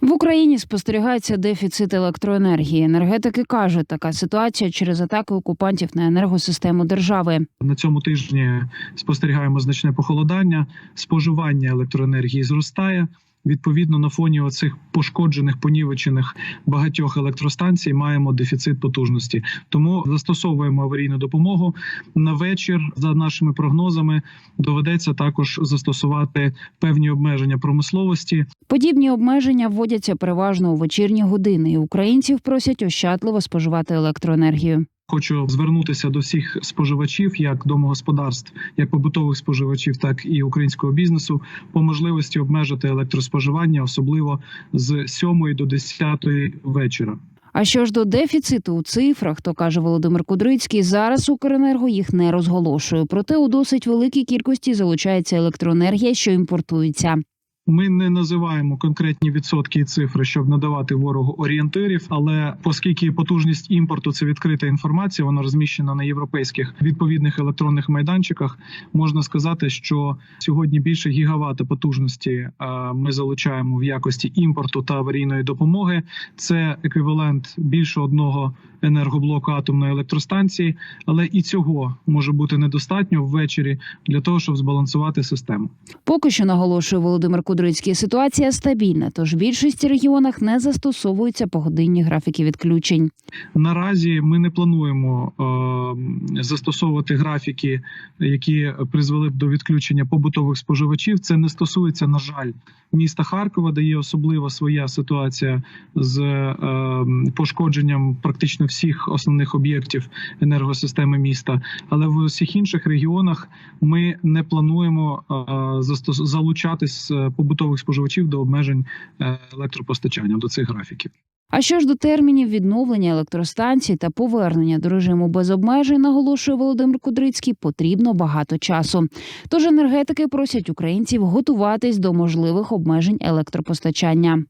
В Україні спостерігається дефіцит електроенергії. Енергетики кажуть, така ситуація через атаки окупантів на енергосистему держави. На цьому тижні спостерігаємо значне похолодання, споживання електроенергії зростає. Відповідно, на фоні оцих пошкоджених, понівечених багатьох електростанцій маємо дефіцит потужності. Тому застосовуємо аварійну допомогу на вечір. За нашими прогнозами доведеться також застосувати певні обмеження промисловості. Подібні обмеження вводяться переважно у вечірні години. і Українців просять ощадливо споживати електроенергію. Хочу звернутися до всіх споживачів, як домогосподарств, як побутових споживачів, так і українського бізнесу, по можливості обмежити електроспоживання, особливо з 7 до 10 вечора. А що ж до дефіциту у цифрах, то каже Володимир Кудрицький, зараз Укренерго їх не розголошує. Проте у досить великій кількості залучається електроенергія, що імпортується. Ми не називаємо конкретні відсотки і цифри, щоб надавати ворогу орієнтирів. Але оскільки потужність імпорту це відкрита інформація, вона розміщена на європейських відповідних електронних майданчиках. Можна сказати, що сьогодні більше гігавата потужності е, ми залучаємо в якості імпорту та аварійної допомоги. Це еквівалент більше одного енергоблоку атомної електростанції, але і цього може бути недостатньо ввечері для того, щоб збалансувати систему. Поки що наголошує Володимир Кудрицький, ситуація стабільна, тож в більшості регіонах не застосовуються погодинні графіки відключень. Наразі ми не плануємо е, застосовувати графіки, які призвели б до відключення побутових споживачів. Це не стосується, на жаль, міста Харкова, де є особлива своя ситуація з е, пошкодженням практично всіх основних об'єктів енергосистеми міста. Але в усіх інших регіонах ми не плануємо е, застос- залучати з е, побутових споживачів до обмежень е, електропостачання до цих графіків. А що ж до термінів відновлення електростанцій та повернення до режиму без обмежень, наголошує Володимир Кудрицький, потрібно багато часу. Тож енергетики просять українців готуватись до можливих обмежень електропостачання.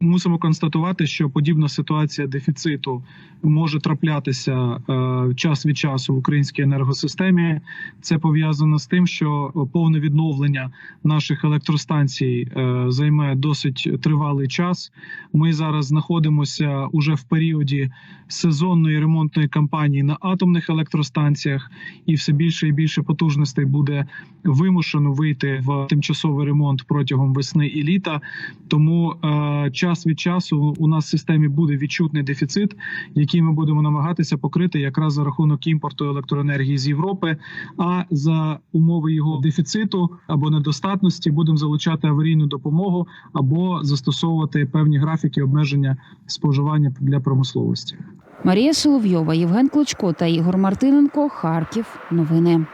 Мусимо констатувати, що подібна ситуація дефіциту може траплятися е, час від часу в українській енергосистемі. Це пов'язано з тим, що повне відновлення наших електростанцій е, займе досить тривалий час. Ми зараз знаходимося уже в періоді сезонної ремонтної кампанії на атомних електростанціях, і все більше і більше потужностей буде вимушено вийти в тимчасовий ремонт протягом весни і літа. Тому е, час від часу у нас в системі буде відчутний дефіцит, який ми будемо намагатися покрити якраз за рахунок імпорту електроенергії з Європи. А за умови його дефіциту або недостатності будемо залучати аварійну допомогу або застосовувати певні графіки обмеження споживання для промисловості. Марія Соловйова, Євген Клочко та Ігор Мартиненко. Харків. Новини.